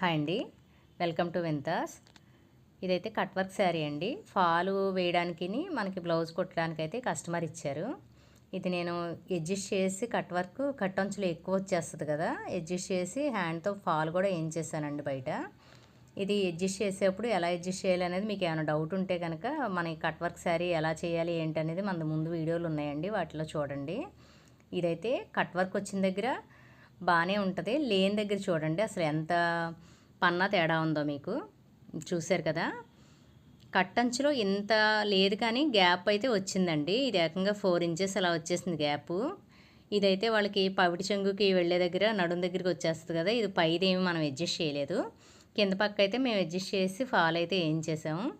Hi అండి. Welcome to వింతాస్. ఇదైతే కట్ వర్క్ శారీ అండి. ఫాలు వేయడానికి మనకి బ్లౌజ్ కుట్టడానికి అయితే కస్టమర్ ఇచ్చారు. ఇది నేను అడ్జస్ట్ చేసి కట్ వర్క్ కట్ అంచులు ఎక్కువ వచ్చేస్తుంది కదా అడ్జస్ట్ చేసి హ్యాండ్తో ఫాల్ కూడా ఏం చేశానండి బయట. ఇది అడ్జస్ట్ చేసేప్పుడు ఎలా అడ్జస్ట్ చేయాలి అనేది మీకు ఏమైనా డౌట్ ఉంటే కనుక మన కట్ వర్క్ శారీ ఎలా చేయాలి ఏంటనేది మన ముందు వీడియోలు ఉన్నాయండి వాటిలో చూడండి. ఇదైతే కట్ వర్క్ వచ్చిన దగ్గర బాగానే ఉంటుంది. లేని దగ్గర చూడండి అసలు ఎంత పన్నా తేడా ఉందో మీకు. చూశారు కదా? కట్టంచులో ఇంత లేదు కానీ గ్యాప్ అయితే వచ్చిందండి. ఇది ఏకంగా ఫోర్ ఇంచెస్ అలా వచ్చేసింది గ్యాప్. ఇదైతే వాళ్ళకి పవిటి చెంగుకి వెళ్ళే దగ్గర నడుం దగ్గరికి వచ్చేస్తుంది కదా? ఇది పైదేమి మనం అడ్జస్ట్ చేయలేదు. కింద పక్క అయితే మేము అడ్జస్ట్ చేసి ఫాల్ అయితే ఏం చేసాము.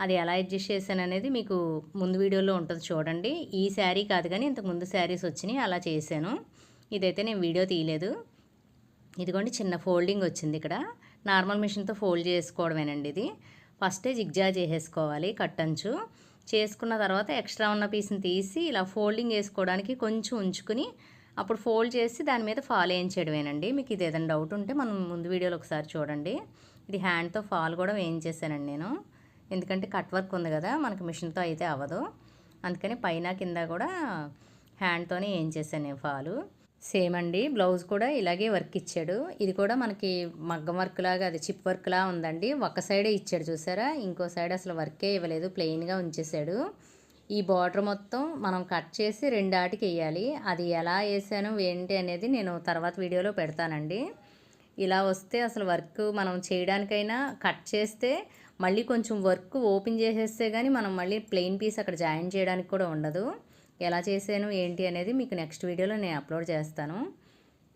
అది ఎలా అడ్జస్ట్ చేశాను అనేది మీకు ముందు వీడియోలో ఉంటుంది చూడండి. ఈ శారీ కాదు కానీ ఇంతకు ముందు శారీస్ వచ్చినాయి అలా చేశాను. ఇదైతే నేను వీడియో తీయలేదు. ఇదిగోండి చిన్న ఫోల్డింగ్ వచ్చింది ఇక్కడ. నార్మల్ మిషన్తో ఫోల్డ్ చేసుకోవడమేనండి ఇది. ఫస్టే జిగ్జా చేసేసుకోవాలి కట్టంచు. చేసుకున్న తర్వాత ఎక్స్ట్రా ఉన్న పీస్ని తీసి ఇలా ఫోల్డింగ్ వేసుకోవడానికి కొంచెం ఉంచుకుని అప్పుడు ఫోల్డ్ చేసి దాని మీద ఫాల్ వేయించేయడమేనండి. మీకు ఇది ఏదైనా డౌట్ ఉంటే మనం ముందు వీడియోలో ఒకసారి చూడండి. ఇది హ్యాండ్తో ఫాల్ కూడా వేయించేసానండి నేను. ఎందుకంటే కట్ వర్క్ ఉంది కదా మనకి మిషన్తో అయితే అవ్వదు. అందుకని పైన కింద కూడా హ్యాండ్తోనే వేయించేసాను నేను ఫాలు. సేమ్ అండి. బ్లౌజ్ కూడా ఇలాగే వర్క్ ఇచ్చాడు. ఇది కూడా మనకి మగ్గం వర్క్ లాగా అది చిప్ వర్క్ లా ఉందండి. ఒక సైడే ఇచ్చాడు చూసారా? ఇంకో సైడ్ అసలు వర్కే ఇవ్వలేదు. ప్లెయిన్గా ఉంచేసాడు ఈ బార్డర్ మొత్తం మనం కట్ చేసి రెండు ఆటికి వేయాలి. అది ఎలా వేసాను ఏంటి అనేది నేను తర్వాత వీడియోలో పెడతానండి. ఇలా వస్తే అసలు వర్క్ మనం చేయడానికైనా కట్ చేస్తే మళ్ళీ కొంచెం వర్క్ ఓపెన్ చేసేస్తే కానీ మనం మళ్ళీ ప్లెయిన్ పీస్ అక్కడ జాయిన్ చేయడానికి కూడా ఉండదు. ఎలా చేశాను ఏంటి అనేది మీకు నెక్స్ట్ వీడియోలో నేను అప్లోడ్ చేస్తాను.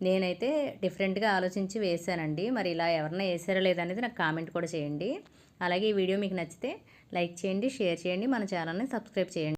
నేనైతే డిఫరెంట్గా ఆలోచించి వేసానండి మరి ఇలా ఎవరన్నా వేసారో లేదనేది నాకు కామెంట్ కూడా చేయండి. అలాగే ఈ వీడియో మీకు నచ్చితే లైక్ చేయండి షేర్ చేయండి. మన ఛానల్ని సబ్స్క్రైబ్ చేయండి.